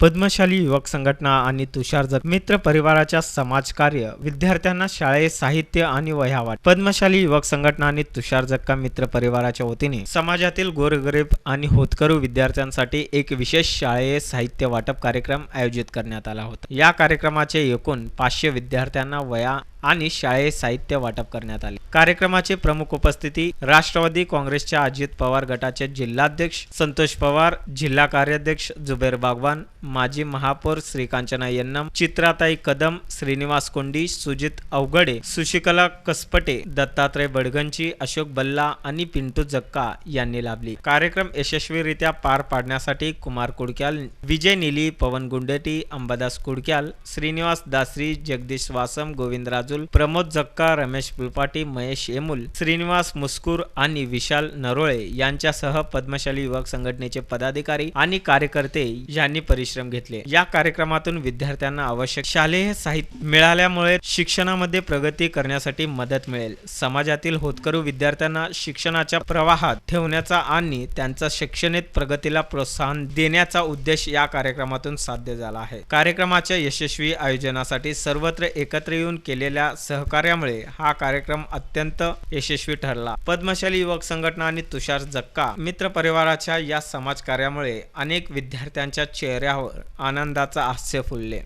पद्मशाली युवक संघटना आणि तुषार जग मित्र परिवाराच्या समाजकार्य विद्यार्थ्यांना शाळेय साहित्य आणि वह्या वाट पद्मशाली युवक संघटना आणि तुषार जक्का मित्र परिवाराच्या वतीने समाजातील गोरगरीब आणि होतकरू विद्यार्थ्यांसाठी एक विशेष शाळेय साहित्य वाटप कार्यक्रम आयोजित करण्यात आला होता. या कार्यक्रमाचे एकूण पाचशे विद्यार्थ्यांना वया आणि शाळेत साहित्य वाटप करण्यात आले. कार्यक्रमाचे प्रमुख उपस्थिती राष्ट्रवादी काँग्रेसच्या अजित पवार गटाचे जिल्हाध्यक्ष संतोष पवार जिल्हा कार्याध्यक्ष जुबेर बागवान माजी महापौर श्रीकांचना यन्नम चित्राताई कदम श्रीनिवास कोंडी सुजित अवघडे सुशिकला कसपटे दत्तात्रय बडगंची अशोक बल्ला आणि पिंटू जक्का यांनी लाभली. कार्यक्रम यशस्वीरित्या पार पाडण्यासाठी कुमार कुडक्याल विजय निली पवन गुंडेटी अंबादास कुडक्याल श्रीनिवास दासरी जगदीश वासम गोविंदराज राजूल प्रमोद जक्का रमेश पुलपाटी महेश येमुल श्रीनिवास मुस्कूर आणि विशाल नरोळे यांच्यासह पद्मशाली युवक संघटनेचे पदाधिकारी आणि कार्यकर्ते यांनी परिश्रम घेतले. या कार्यक्रमातून विद्यार्थ्यांना आवश्यक शालेय साहित्य मिळाल्यामुळे शिक्षणामध्ये प्रगती करण्यासाठी मदत मिळेल. समाजातील होतकरू विद्यार्थ्यांना शिक्षणाच्या प्रवाहात ठेवण्याचा आणि त्यांचा शैक्षणिक प्रगतीला प्रोत्साहन देण्याचा उद्देश या कार्यक्रमातून साध्य झाला आहे. कार्यक्रमाच्या यशस्वी आयोजनासाठी सर्वत्र एकत्र येऊन केलेल्या सहकार्यामुळे हा कार्यक्रम अत्यंत यशस्वी ठरला. पद्मशाली युवक संघटना आणि तुषार जक्का मित्र परिवाराच्या या समाजकार्यामुळे अनेक विद्यार्थ्यांच्या चेहऱ्यावर आनंदाचा हास्य फुलले.